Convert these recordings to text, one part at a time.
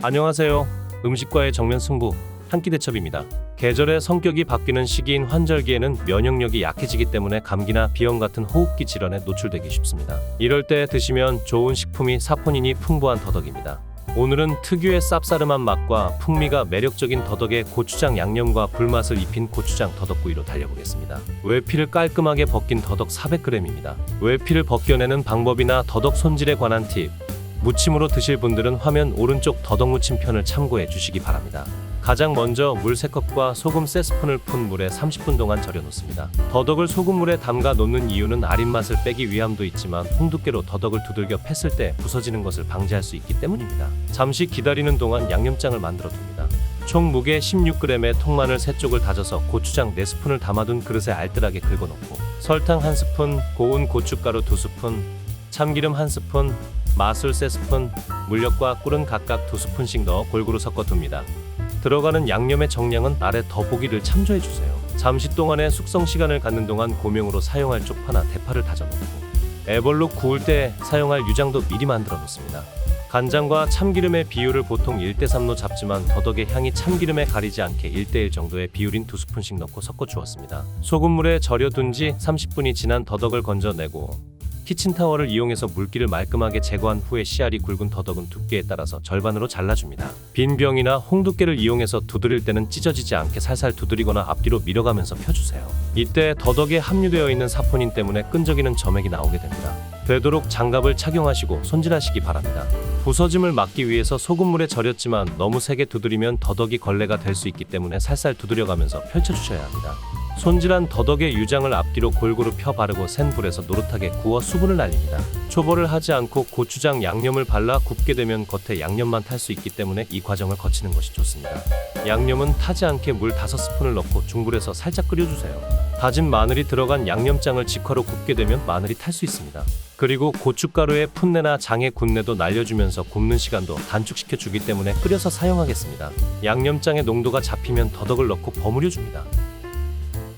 안녕하세요. 음식과의 정면 승부 한 끼 대첩입니다. 계절의 성격이 바뀌는 시기인 환절기에는 면역력이 약해지기 때문에 감기나 비염 같은 호흡기 질환에 노출되기 쉽습니다. 이럴 때 드시면 좋은 식품이 사포닌이 풍부한 더덕입니다. 오늘은 특유의 쌉싸름한 맛과 풍미가 매력적인 더덕에 고추장 양념과 불맛을 입힌 고추장 더덕구이로 달려보겠습니다. 외피를 깔끔하게 벗긴 더덕 400g입니다. 외피를 벗겨내는 방법이나 더덕 손질에 관한 팁, 무침으로 드실 분들은 화면 오른쪽 더덕 무침 편을 참고해 주시기 바랍니다. 가장 먼저 물 3컵과 소금 3스푼을 푼 물에 30분 동안 절여 놓습니다. 더덕을 소금물에 담가 놓는 이유는 아린 맛을 빼기 위함도 있지만 홍두깨로 더덕을 두들겨 팼을 때 부서지는 것을 방지할 수 있기 때문입니다. 잠시 기다리는 동안 양념장을 만들어 둡니다. 총 무게 16g의 통마늘 3쪽을 다져서 고추장 4스푼을 담아둔 그릇에 알뜰하게 긁어 놓고 설탕 1스푼, 고운 고춧가루 2스푼, 참기름 1스푼, 마술 3스푼, 물엿과 꿀은 각각 2스푼씩 넣어 골고루 섞어둡니다. 들어가는 양념의 정량은 아래 더보기를 참조해 주세요. 잠시 동안의 숙성 시간을 갖는 동안 고명으로 사용할 쪽파나 대파를 다져 놓고 애벌로 구울 때 사용할 유장도 미리 만들어 놓습니다. 간장과 참기름의 비율을 보통 1대3로 잡지만 더덕의 향이 참기름에 가리지 않게 1대1 정도의 비율인 2스푼씩 넣고 섞어 주었습니다. 소금물에 절여둔 지 30분이 지난 더덕을 건져내고 키친타월을 이용해서 물기를 말끔하게 제거한 후에 씨알이 굵은 더덕은 두께에 따라서 절반으로 잘라줍니다. 빈 병이나 홍두깨를 이용해서 두드릴 때는 찢어지지 않게 살살 두드리거나 앞뒤로 밀어가면서 펴주세요. 이때 더덕에 함유되어 있는 사포닌 때문에 끈적이는 점액이 나오게 됩니다. 되도록 장갑을 착용하시고 손질하시기 바랍니다. 부서짐을 막기 위해서 소금물에 절였지만 너무 세게 두드리면 더덕이 걸레가 될 수 있기 때문에 살살 두드려가면서 펼쳐주셔야 합니다. 손질한 더덕의 유장을 앞뒤로 골고루 펴 바르고 센 불에서 노릇하게 구워 수분을 날립니다. 초벌을 하지 않고 고추장 양념을 발라 굽게 되면 겉에 양념만 탈 수 있기 때문에 이 과정을 거치는 것이 좋습니다. 양념은 타지 않게 물 5스푼을 넣고 중불에서 살짝 끓여주세요. 다진 마늘이 들어간 양념장을 직화로 굽게 되면 마늘이 탈 수 있습니다. 그리고 고춧가루의 풋내나 장의 군내도 날려주면서 굽는 시간도 단축시켜 주기 때문에 끓여서 사용하겠습니다. 양념장의 농도가 잡히면 더덕을 넣고 버무려 줍니다.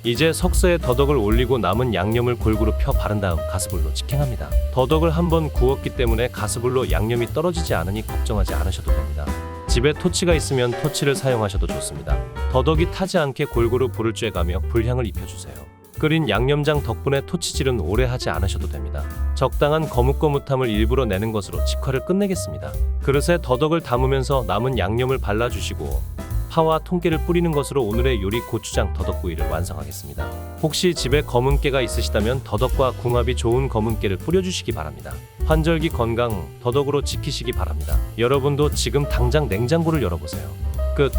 이제 석쇠에 더덕을 올리고 남은 양념을 골고루 펴 바른 다음 가스불로 직행합니다. 더덕을 한번 구웠기 때문에 가스불로 양념이 떨어지지 않으니 걱정하지 않으셔도 됩니다. 집에 토치가 있으면 토치를 사용하셔도 좋습니다. 더덕이 타지 않게 골고루 불을 쬐가며 불향을 입혀주세요. 끓인 양념장 덕분에 토치질은 오래 하지 않으셔도 됩니다. 적당한 거뭇거뭇함을 일부러 내는 것으로 직화를 끝내겠습니다. 그릇에 더덕을 담으면서 남은 양념을 발라주시고 파와 통깨를 뿌리는 것으로 오늘의 요리 고추장 더덕구이를 완성하겠습니다. 혹시 집에 검은 깨가 있으시다면 더덕과 궁합이 좋은 검은 깨를 뿌려주시기 바랍니다. 환절기 건강 더덕으로 지키시기 바랍니다. 여러분도 지금 당장 냉장고를 열어보세요. 끝.